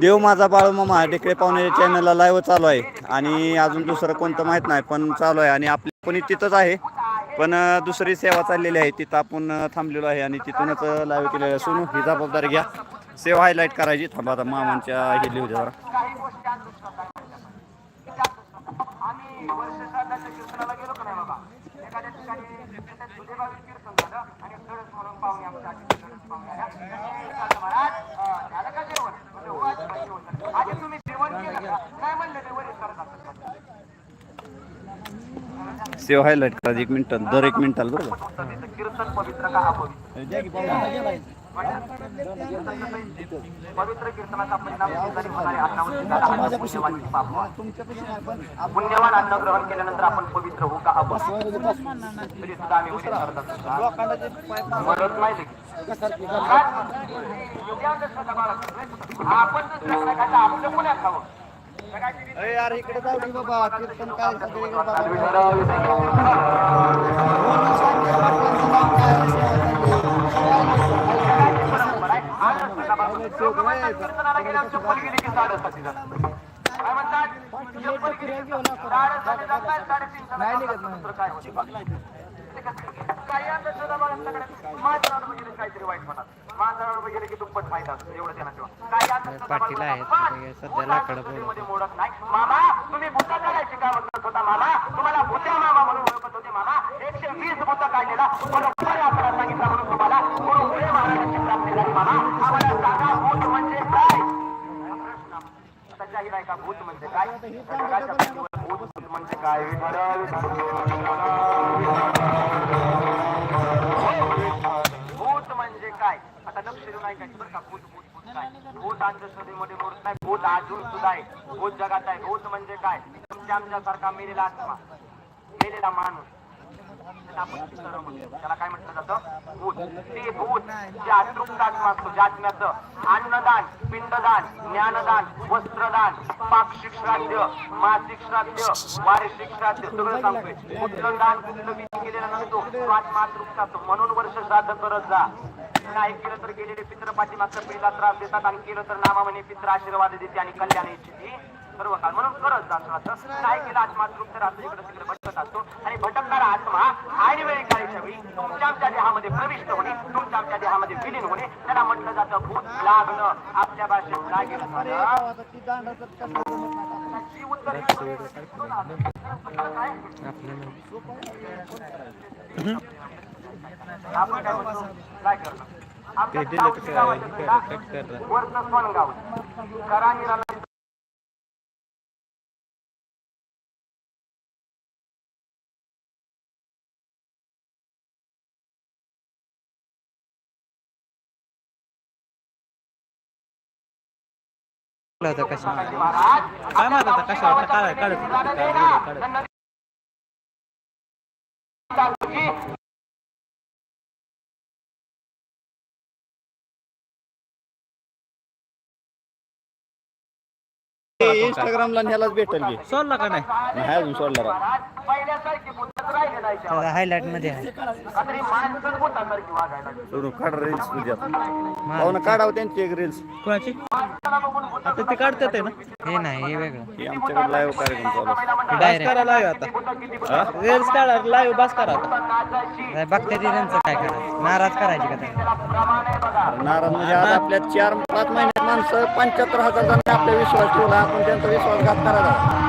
देव माझा बाळ मामा टेकडे पाहुणे चॅनलला लाईव्ह चालू आहे. आणि अजून दुसरं कोणतं माहीत नाही पण चालू आहे. आणि आपली कोणी तिथंच आहे. पण दुसरी सेवा चाललेली आहे. तिथं आपण थांबलेलो आहे आणि तिथूनच लाईव्ह केलेलं आहे. सोनू ही जबाबदारी घ्या. सेवा हायलाईट करायची. थांबा आता मामांच्या हे लिहू द्या जरा सेव हायलाईट करायची एक मिनिट दर एक मिनिटाला बरं का कीर्तन पवित्र का अपवित्र द्या की पाहुणे. पवित्र कीर्तनाचा पुण्यवान अन्न ग्रहण केल्यानंतर आपण पवित्र होऊ का अपवित्र तरी सुद्धा आम्ही मरत नाही. आपण आपलं पुण्यात खावं यार इकडे जाऊ की बाबा. कीर्तन काय चप्पल गेली की. काय म्हणतात? चप्पल गेली जातात, काय होते? काहीतरी वाईट म्हणतात. मांजरावर वगैरे की दुप्पट फायदा असतो, एवढं ध्यानात ठेवा. काही अंधश्रद्धा पाटील आहेत, बाळगल्याकडे ते सध्या लाकडं भूत मध्ये मोडत नाही. मामा तुम्ही भूता काढायची का म्हणत होता मामा तुम्हाला भूत्या मामा म्हणून ओळखत होते मामा एकशे वीस भूत काढलेला भूत म्हणजे काय? जगाच्या पृथ्वीवर भूत भूत म्हणजे काय? विठ्ठल, भूत म्हणजे काय आता लक्ष देऊन ऐकायचं बरं का भूत भूत भूत काय? भूत अंधश्रद्धेमध्ये मूर्त नाही भूत अजून सुद्धा आहे. भूत जगात आहे. भूत म्हणजे काय? तुमच्या आमच्यासारखा मेलेला आत्मा मेलेला माणूस. त्याला काय म्हटलं जातं भूत ते भूत जे अन्नदान पिंडदान ज्ञानदान वस्त्रदान पाक्षिक श्राद्ध मासिक श्राद्ध वार्षिक श्राद्ध सगळं सांगतोय कुठलं दान कुठलं विधी केलेला नसतो तो आत्मा अतृप्त म्हणून वर्ष श्राद्ध करत जा नाही केलं तर गेलेले पित्र पाठीमागचा पहिला त्रास देतात आणि केलं तर नामा म्हणे पित्र आशीर्वाद देते आणि कल्याण इच्छिती सर्व काळ म्हणून करत जा श्राद्ध नाही. केलं? आत्मा तृप्त राहतो इकडे तिकडे भटकत असतो आणि भटकणारा आत्मा आणि वेळी काळीच्या वेळी तुमच्या आमच्या देहामध्ये प्रविष्ट होणे तुमच्या आमच्या देहामध्ये विलीन होणे त्याला म्हटलं जातं भूत लागणं. आपल्या भाषेत लागेल आपण काय म्हणतो? काय करणं आपल्या गावची गावाचं सुद्धा वरचं सोनगाव करानीराला होता कशा काय माहीत कशावर काय काढत होता, काय व्हिडिओ काढत. इंस्टाग्रामला न्यायलाच भेटेल की. सोडला का नाही? नाही अजून सोडला राव. त्याचा हायलाइटमध्ये आहे. सोनू काढ रील्स तुझ्या पाहुणं काढावं त्यांची एक रील्स कोणाची? आता ते काढतात आहे ना. हे नाही हे वेगळं. हे आमच्याकडे लाईव्ह कार्यक्रम चालू आहे. बस करा लाईव्ह आता. रील्स काढा लाईव्ह बस करा आता बघते ते त्यांचं काय करायचं. नाराज करायची का त्यांना? नाराज म्हणजे आज आपल्या चार पाच महिन्यात माणसं पंच्याहत्तर हजार जण आपल्या विश्वास ठेवला. आपण त्यांचा विश्वासघात करायला